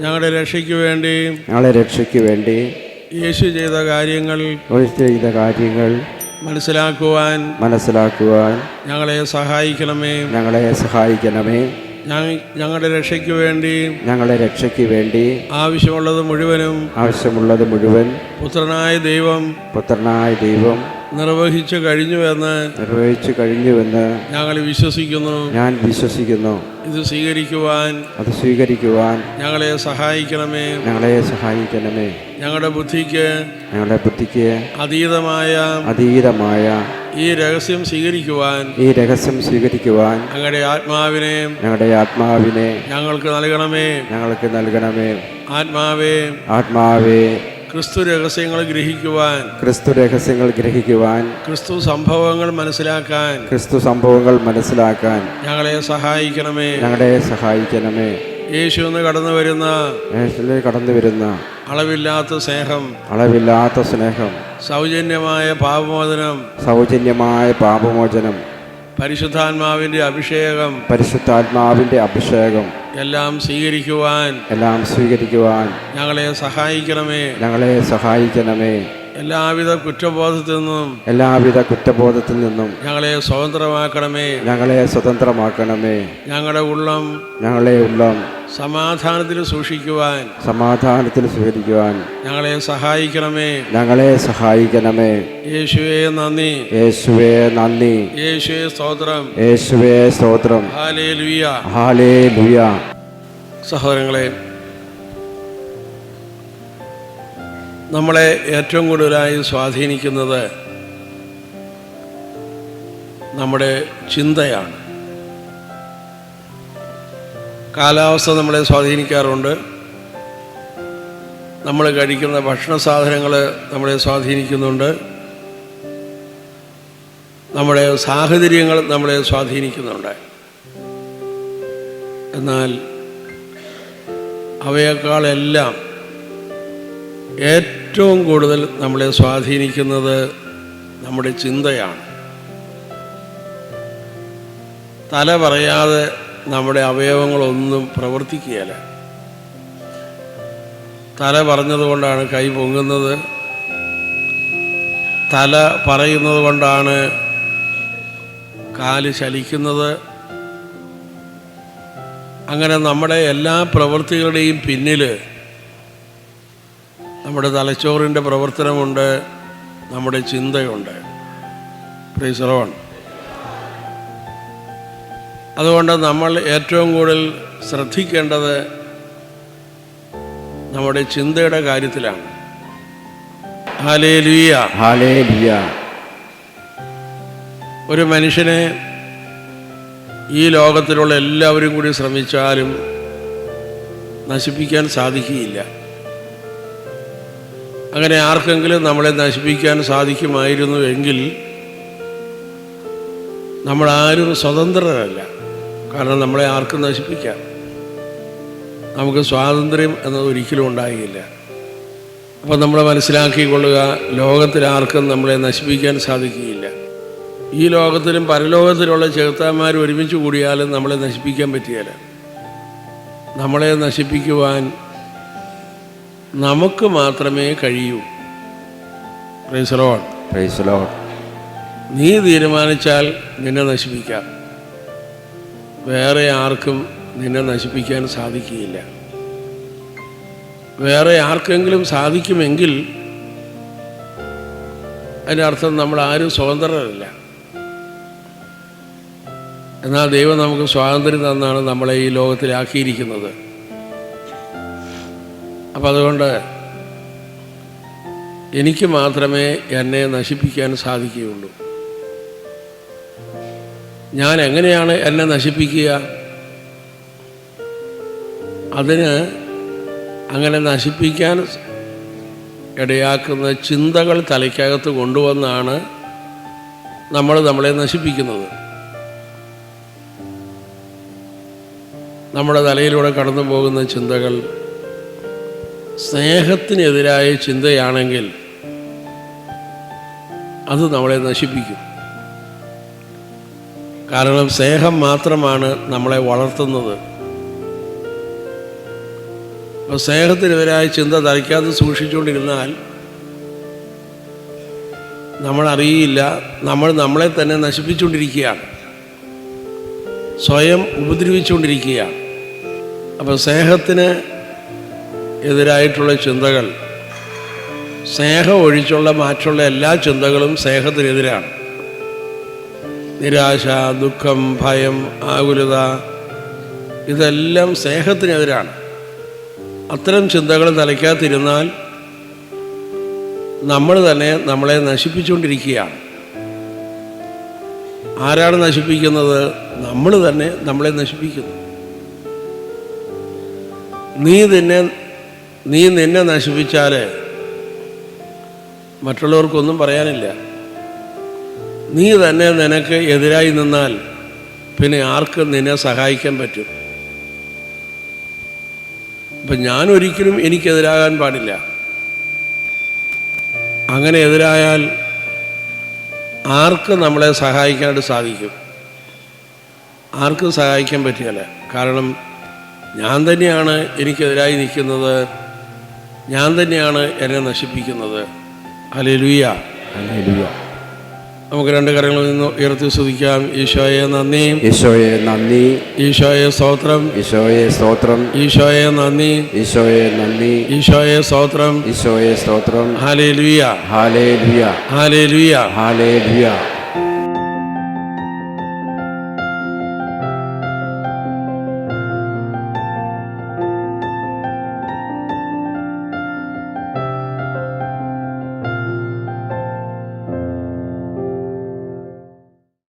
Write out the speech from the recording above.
ഞങ്ങളുടെ രക്ഷയ്ക്ക് വേണ്ടി ഞങ്ങളെ രക്ഷയ്ക്ക് വേണ്ടി യേശു ചെയ്ത കാര്യങ്ങൾ ചെയ്ത കാര്യങ്ങൾ മനസ്സിലാക്കുവാൻ മനസ്സിലാക്കുവാൻ ഞങ്ങളെ സഹായിക്കണമേ. ഞങ്ങളെ സഹായിക്കണമേ. ഞങ്ങ- ഞങ്ങളുടെ രക്ഷയ്ക്ക് വേണ്ടി ഞങ്ങളെ രക്ഷയ്ക്ക് വേണ്ടി ആവശ്യമുള്ളത് മുഴുവനും ആവശ്യമുള്ളത് മുഴുവൻ പുത്രനായ ദൈവം പുത്രനായ ദൈവം നിർവഹിച്ചു കഴിഞ്ഞുവെന്ന് നിർവഹിച്ചു കഴിഞ്ഞുവെന്ന് ഞങ്ങൾ വിശ്വസിക്കുന്നു. ഞാൻ വിശ്വസിക്കുന്നു. ഇത് സ്വീകരിക്കുവാൻ അത് സ്വീകരിക്കുവാൻ ഞങ്ങളെ സഹായിക്കണമേ. ഞങ്ങളെ സഹായിക്കണമേ. ഞങ്ങളുടെ ബുദ്ധിക്ക് ഞങ്ങളുടെ ബുദ്ധിക്ക് അതീതമായ അതീതമായ ഈ രഹസ്യം സ്വീകരിക്കുവാൻ ഈ രഹസ്യം സ്വീകരിക്കുവാൻ ഞങ്ങളുടെ ആത്മാവിനെ ഞങ്ങളുടെ ആത്മാവിനെ ഞങ്ങൾക്ക് നൽകണമേ. ഞങ്ങൾക്ക് നൽകണമേ. ആത്മാവേ ആത്മാവെ ക്രിസ്തു രഹസ്യങ്ങൾ ഗ്രഹിക്കുവാൻ ക്രിസ്തു രഹസ്യങ്ങൾ ഗ്രഹിക്കുവാൻ ക്രിസ്തു സംഭവങ്ങൾ മനസ്സിലാക്കാൻ ക്രിസ്തു സംഭവങ്ങൾ മനസ്സിലാക്കാൻ ഞങ്ങളെ സഹായിക്കണമേ. ഞങ്ങളെ സഹായിക്കണമേ. യേശു എന്ന് കടന്നു വരുന്ന കടന്നു വരുന്ന അളവില്ലാത്ത സ്നേഹം അളവില്ലാത്ത സ്നേഹം സൗജന്യമായ പാപമോചനം സൗജന്യമായ പാപമോചനം പരിശുദ്ധാത്മാവിന്റെ അഭിഷേകം. പരിശുദ്ധാത്മാവിന്റെ അഭിഷേകം. എല്ലാം സ്വീകരിക്കുവാൻ എല്ലാം സ്വീകരിക്കുവാൻ ഞങ്ങളെ സഹായിക്കണമേ. ഞങ്ങളെ സഹായിക്കണമേ. എല്ലാവിധ കുറ്റബോധത്തിൽ നിന്നും എല്ലാവിധ കുറ്റബോധത്തിൽ നിന്നും ഞങ്ങളെ സ്വതന്ത്രമാക്കണമേ. ഞങ്ങളെ സ്വതന്ത്രമാക്കണമേ. ഞങ്ങളുടെ ഉള്ളം ഞങ്ങളെ ഉള്ളം സമാധാനത്തിൽ സൂക്ഷിക്കുവാൻ സമാധാനത്തിൽ സ്വീകരിക്കുവാൻ ഞങ്ങളെ സഹായിക്കണമേ. ഞങ്ങളെ സഹായിക്കണമേ. യേശുവേ നന്ദി. യേശുവേ നന്ദി. യേശുവേ സ്തോത്രം. യേശുവേ സ്തോത്രം. ഹാലേ ലുയ ഹാലേ ലുയ സഹോദരങ്ങളെ നമ്മളെ ഏറ്റവും കൂടുതലായി സ്വാധീനിക്കുന്നത് നമ്മുടെ ചിന്തയാണ്. കാലാവസ്ഥ നമ്മളെ സ്വാധീനിക്കാറുണ്ട്. നമ്മൾ കഴിക്കുന്ന ഭക്ഷണ സാധനങ്ങൾ നമ്മളെ സ്വാധീനിക്കുന്നുണ്ട്. നമ്മുടെ സാഹചര്യങ്ങൾ നമ്മളെ സ്വാധീനിക്കുന്നുണ്ട്. എന്നാൽ അവയേക്കാളെല്ലാം ഏറ്റവും കൂടുതൽ നമ്മളെ സ്വാധീനിക്കുന്നത് നമ്മുടെ ചിന്തയാണ്. തല പറയാതെ നമ്മുടെ അവയവങ്ങളൊന്നും പ്രവർത്തിക്കുകയില്ല. തല പറഞ്ഞതുകൊണ്ടാണ് കൈ പൊങ്ങുന്നത്. തല പറയുന്നത് കൊണ്ടാണ് കാൽ ചലിക്കുന്നത്. അങ്ങനെ നമ്മുടെ എല്ലാ പ്രവൃത്തികളുടെയും പിന്നിൽ നമ്മുടെ തലച്ചോറിന്റെ പ്രവർത്തനമുണ്ട് നമ്മുടെ ചിന്തയുണ്ട്. പ്രീസറോൺ അതുകൊണ്ട് നമ്മൾ ഏറ്റവും കൂടുതൽ ശ്രദ്ധിക്കേണ്ടത് നമ്മുടെ ചിന്തയുടെ കാര്യത്തിലാണ്. ഒരു മനുഷ്യനെ ഈ ലോകത്തിലുള്ള എല്ലാവരും കൂടി ശ്രമിച്ചാലും നശിപ്പിക്കാൻ സാധിക്കുകയില്ല. അങ്ങനെ ആർക്കെങ്കിലും നമ്മളെ നശിപ്പിക്കാൻ സാധിക്കുമായിരുന്നു എങ്കിൽ നമ്മളാരും സ്വതന്ത്രരല്ല. കാരണം നമ്മളെ ആർക്കും നശിപ്പിക്കാം. നമുക്ക് സ്വാതന്ത്ര്യം എന്നത് ഒരിക്കലും ഉണ്ടായില്ല. അപ്പം നമ്മൾ മനസ്സിലാക്കിക്കൊള്ളുക ലോകത്തിൽ ആർക്കും നമ്മളെ നശിപ്പിക്കാൻ സാധിക്കുകയില്ല. ഈ ലോകത്തിലും പരലോകത്തിലുള്ള ചെറുത്താന്മാർ ഒരുമിച്ച് കൂടിയാലും നമ്മളെ നശിപ്പിക്കാൻ പറ്റിയാലും. നമ്മളെ നശിപ്പിക്കുവാൻ നമുക്ക് മാത്രമേ കഴിയൂ. നീ തീരുമാനിച്ചാൽ നിന്നെ നശിപ്പിക്കാം. വേറെ ആർക്കും നിന്നെ നശിപ്പിക്കാൻ സാധിക്കുകയില്ല. വേറെ ആർക്കെങ്കിലും സാധിക്കുമെങ്കിൽ അതിന്റെ അർത്ഥം നമ്മൾ ആരും സ്വതന്ത്രരല്ല. എന്നാൽ ദൈവം നമുക്ക് സ്വാതന്ത്ര്യം തന്നാണ് നമ്മളെ ഈ ലോകത്തിലാക്കിയിരിക്കുന്നത്. അപ്പം അതുകൊണ്ട് എനിക്ക് മാത്രമേ എന്നെ നശിപ്പിക്കാൻ സാധിക്കുകയുള്ളൂ. ഞാൻ എങ്ങനെയാണ് എന്നെ നശിപ്പിക്കുക? അതിന് അങ്ങനെ നശിപ്പിക്കാൻ ഇടയാക്കുന്ന ചിന്തകൾ തലയ്ക്കകത്ത് കൊണ്ടുവന്നാണ് നമ്മൾ നമ്മളെ നശിപ്പിക്കുന്നത്. നമ്മുടെ തലയിലൂടെ കടന്നു പോകുന്ന ചിന്തകൾ സ്നേഹത്തിനെതിരായ ചിന്തയാണെങ്കിൽ അത് നമ്മളെ നശിപ്പിക്കും. കാരണം സ്നേഹം മാത്രമാണ് നമ്മളെ വളർത്തുന്നത്. അപ്പോൾ സ്നേഹത്തിനെതിരായ ചിന്ത തലയ്ക്കാതെ സൂക്ഷിച്ചുകൊണ്ടിരുന്നാൽ നമ്മളറിയില്ല നമ്മൾ നമ്മളെ തന്നെ നശിപ്പിച്ചുകൊണ്ടിരിക്കുകയാണ്. സ്വയം ഉപദ്രവിച്ചുകൊണ്ടിരിക്കുകയാണ്. അപ്പോൾ സ്നേഹത്തിന് എതിരായിട്ടുള്ള ചിന്തകൾ സ്നേഹം ഒഴിച്ചുള്ള മാറ്റുള്ള എല്ലാ ചിന്തകളും സ്നേഹത്തിനെതിരാണ്. നിരാശ ദുഃഖം ഭയം ആകുലത ഇതെല്ലാം സ്നേഹത്തിനെതിരാണ്. അത്തരം ചിന്തകൾ തലയ്ക്കാതിരുന്നാൽ നമ്മൾ തന്നെ നമ്മളെ നശിപ്പിച്ചുകൊണ്ടിരിക്കുകയാണ്. ആരാണ് നശിപ്പിക്കുന്നത്? നമ്മൾ തന്നെ നമ്മളെ നശിപ്പിക്കുന്നു. നീ നിന്നെ നീ നിന്നെ നശിപ്പിച്ചാൽ മറ്റുള്ളവർക്കൊന്നും പറയാനില്ല. നീ തന്നെ നിനക്ക് എതിരായി നിന്നാൽ പിന്നെ ആർക്കും നിന്നെ സഹായിക്കാൻ പറ്റും? അപ്പം ഞാൻ ഒരിക്കലും എനിക്കെതിരാകാൻ പാടില്ല. അങ്ങനെ എതിരായാൽ ആർക്ക് നമ്മളെ സഹായിക്കാനായിട്ട് സാധിക്കും? ആർക്കും സഹായിക്കാൻ പറ്റില്ല. കാരണം ഞാൻ തന്നെയാണ് എനിക്കെതിരായി നിൽക്കുന്നത്. ഞാൻ തന്നെയാണ് എന്നെ നശിപ്പിക്കുന്നത്. ഹല്ലേലൂയ. ഹല്ലേലൂയ. നമുക്ക് രണ്ട് കരങ്ങളിൽ നിന്ന് ഉയർത്തി സ്തുതിക്കാം. ഈശോയെ നന്ദി. ഈശോയെ നന്ദി. ഈശോയെ സ്തോത്രം. ഈശോയെ സ്തോത്രം. ഈശോയെ നന്ദി. ഈശോയെ നന്ദി. ഈശോയെ സ്തോത്രം. ഈശോയെ സ്തോത്രം. ഹാലേ ലുയ ഹാലേലുയ ഹാലേലുയ